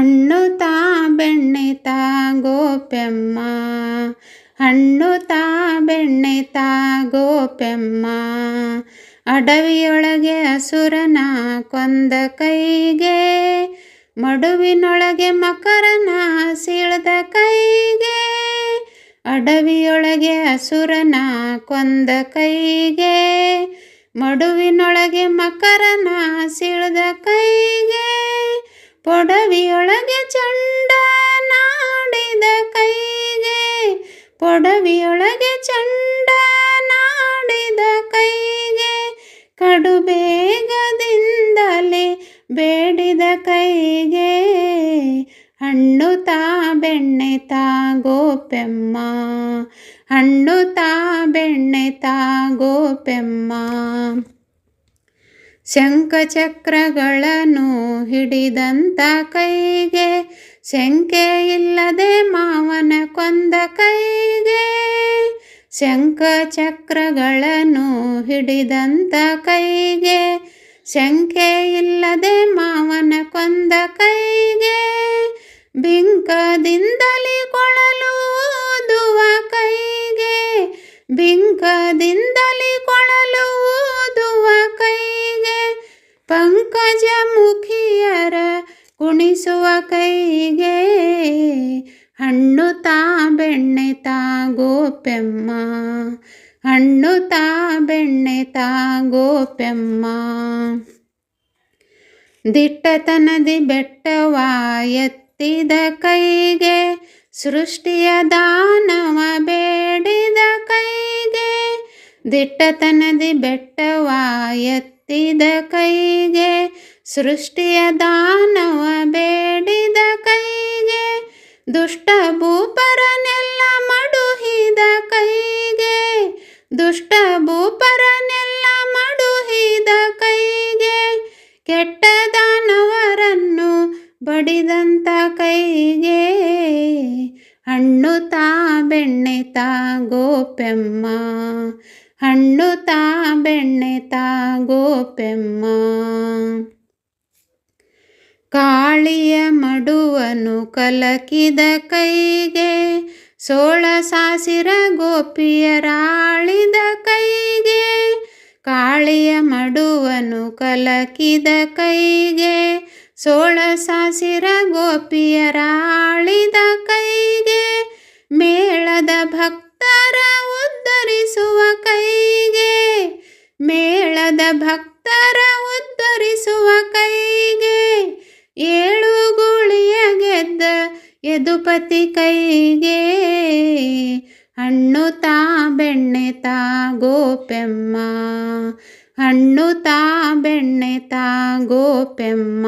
ಹಣ್ಣು ತಾ ಬೆಣ್ಣೆ ತಾ ಗೋಪೆಮ್ಮ ಹಣ್ಣು ತಾ ಬೆಣ್ಣೆ ತಾ ಗೋಪೆಮ್ಮ ಅಡವಿಯೊಳಗೆ ಹಸುರನ ಕೊಂದ ಕೈಗೆ, ಮಡುವಿನೊಳಗೆ ಮಕರನ ಸೀಳ್ದ ಕೈಗೆ, ಅಡವಿಯೊಳಗೆ ಹಸುರನ ಕೊಂದ ಕೈಗೆ, ಮಡುವಿನೊಳಗೆ ಮಕರನ ಸೀಳ್ದ ಕೈಗೆ ಪೊಡವಿಯೊಳಗೆ ಚಂಡ ನಾಡಿದ ಕೈಗೆ, ಪೊಡವಿಯೊಳಗೆ ಚಂಡ ನಾಡಿದ ಕೈಗೆ, ಕಡುಬೇಗದಿಂದಲೇ ಬೇಡಿದ ಕೈಗೆ ಹಣ್ಣು ತಾ ಬೆಣ್ಣೆ ತಾ ಗೋಪೆಮ್ಮ ಹಣ್ಣು ತಾ ಬೆಣ್ಣೆ ತಾ ಗೋಪೆಮ್ಮ. ಶಂಖಚಕ್ರಗಳನ್ನು ಹಿಡಿದಂತ ಕೈಗೆ ಶಂಕೆ ಇಲ್ಲದೆ ಮಾವನ ಕೊಂದ ಕೈಗೆ ಶಂಖಚಕ್ರಗಳನ್ನು ಹಿಡಿದಂತ ಕೈಗೆ ಶಂಕೆ ಇಲ್ಲದೆ ಮಾವನ ಕೊಂದ ಕೈಗೆ ಬಿಂಕದಿಂದಲೇ ಕೊಳಲು ಮುಖಿಯರ ಕುಣಿಸುವ ಕೈಗೆ ಹಣ್ಣು ತಾ ಬೆಣ್ಣೆ ತಾ ಗೋಪೆಮ್ಮ ಹಣ್ಣು ತಾ ಬೆಣ್ಣೆ ತಾ ಗೋಪೆಮ್ಮ ದಿಟ್ಟತನದಿ ಬೆಟ್ಟವ ಎತ್ತಿದ ಕೈಗೆ, ಸೃಷ್ಟಿಯ ದಾನವ ಬೇಡಿದ ಕೈಗೆ, ದಿಟ್ಟತನದಿ ಬೆಟ್ಟವ ಎತ್ತಿದ ಕೈಗೆ ಸೃಷ್ಟಿಯ ದಾನವ ಬೇಡಿದ ಕೈಗೆ, ದುಷ್ಟ ಭೂಪರನೆಲ್ಲ ಮಡುಹಿದ ಕೈಗೆ, ದುಷ್ಟ ಭೂಪರನೆಲ್ಲ ಮಡುಹಿದ ಕೈಗೆ, ಕೆಟ್ಟ ದಾನವರನ್ನು ಬಡಿದಂತ ಕೈಗೆ ಹಣ್ಣು ತಾ ಬೆಣ್ಣೆ ತಾ ಗೋಪೆಮ್ಮ ಹಣ್ಣು ತಾ ಬೆಣ್ಣೆ ತಾ ಗೋಪೆಮ್ಮ. ಕಾಳಿಯ ಮಡುವನು ಕಲಕಿದ ಕೈಗೆ, ಸೋಳ ಸಾಸಿರ ಗೋಪಿಯರಾಳಿದ ಕೈಗೆ, ಕಾಳಿಯ ಮಡುವನು ಕಲಕಿದ ಕೈಗೆ, ಸೋಳ ಸಾಸಿರ ಗೋಪಿಯರಾಳಿದ ಕೈಗೆ, ಮೇಳದ ಭಕ್ತರ ಉದ್ಧರಿಸುವ ಕೈಗೆ, ಮೇಳದ ಭಕ್ತರ ಯದುಪತಿ ಕೈಗೆ ಹಣ್ಣು ತಾ ಬೆಣ್ಣೆ ತಾ ಗೋಪೆಮ್ಮ. ಹಣ್ಣು ತಾ ಬೆಣ್ಣೆ ತಾ ಗೋಪೆಮ್ಮ.